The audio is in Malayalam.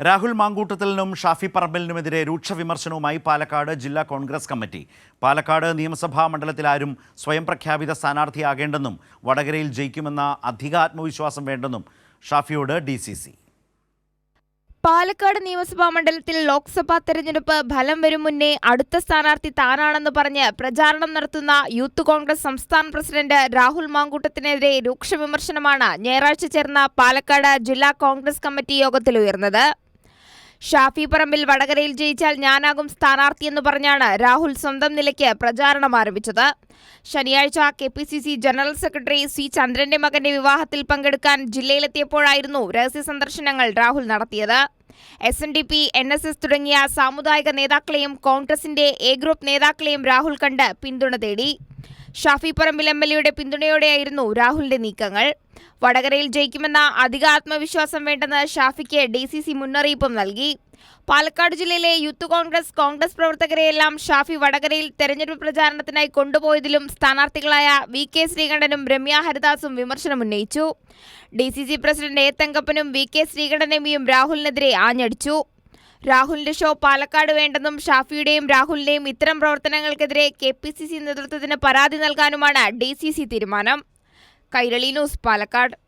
രാഹുൽ മാങ്കൂട്ടത്തിലിനും ഷാഫി പറമ്പലിനുമെതിരെ രൂക്ഷ വിമർശനവുമായി പാലക്കാട് ജില്ലാ കോൺഗ്രസ് കമ്മിറ്റി. പാലക്കാട് നിയമസഭാ മണ്ഡലത്തിൽ ആരും സ്വയം പ്രഖ്യാപിത സ്ഥാനാർത്ഥിയാകേണ്ടെന്നും വടകരയിൽ ജയിക്കുമെന്ന അധിക ആത്മവിശ്വാസം വേണ്ടെന്നും ഷാഫിയോട് ഡി സി സി. പാലക്കാട് നിയമസഭാ മണ്ഡലത്തിൽ ലോക്സഭാ തെരഞ്ഞെടുപ്പ് ഫലം വരും മുന്നേ അടുത്ത സ്ഥാനാർത്ഥി താനാണെന്ന് പറഞ്ഞ് പ്രചാരണം നടത്തുന്ന യൂത്ത് കോൺഗ്രസ് സംസ്ഥാന പ്രസിഡന്റ് രാഹുൽ മാങ്കൂട്ടത്തിനെതിരെ രൂക്ഷ വിമർശനമാണ് ഞായറാഴ്ച ചേർന്ന പാലക്കാട് ജില്ലാ കോൺഗ്രസ് കമ്മിറ്റി യോഗത്തിൽ ഉയർന്നത്. ഷാഫി പറമ്പിൽ വടകരയിൽ ജയിച്ചാൽ ഞാനാകും സ്ഥാനാർത്ഥിയെന്ന് പറഞ്ഞാണ് രാഹുൽ സ്വന്തം നിലയ്ക്ക് പ്രചാരണം ആരംഭിച്ചത്. ശനിയാഴ്ച K P C C general secretary C ചന്ദ്രന്റെ മകന്റെ വിവാഹത്തിൽ പങ്കെടുക്കാൻ ജില്ലയിലെത്തിയപ്പോഴായിരുന്നു രഹസ്യ സന്ദർശനങ്ങൾ രാഹുൽ നടത്തിയത്. S N D P N S S തുടങ്ങിയ സാമുദായിക നേതാക്കളെയും കോൺഗ്രസിന്റെ എ ഗ്രൂപ്പ് നേതാക്കളെയും രാഹുൽ കണ്ട് പിന്തുണ തേടി. ഷാഫി പറമ്പിൽ എം എൽ എയുടെ പിന്തുണയോടെയായിരുന്നു രാഹുലിന്റെ നീക്കങ്ങൾ. വടകരയിൽ ജയിക്കുമെന്ന അധിക ആത്മവിശ്വാസം വേണ്ടെന്ന് ഷാഫിക്ക് ഡി സി സി മുന്നറിയിപ്പും നൽകി. പാലക്കാട് ജില്ലയിലെ യൂത്ത് കോൺഗ്രസ് കോൺഗ്രസ് പ്രവർത്തകരെയെല്ലാം ഷാഫി വടകരയിൽ തെരഞ്ഞെടുപ്പ് പ്രചാരണത്തിനായി കൊണ്ടുപോയതിലും സ്ഥാനാർത്ഥികളായ വി കെ ശ്രീകണ്ഠനും രമ്യ ഹരിദാസും വിമർശനമുന്നയിച്ചു D C C president A തങ്കപ്പനും V K ശ്രീകണ്ഠനെയും രാഹുലിനെതിരെ ആഞ്ഞടിച്ചു. രാഹുലിന്റെ ഷോ പാലക്കാട് വേണ്ടെന്നും ഷാഫിയുടെയും രാഹുലിന്റെയും ഇത്തരം പ്രവർത്തനങ്ങൾക്കെതിരെ കെ പി സി സി നേതൃത്വത്തിന് പരാതി നൽകാനുമാണ് ഡി സി സി തീരുമാനം. കൈരളി ന്യൂസ് പാലക്കാട്.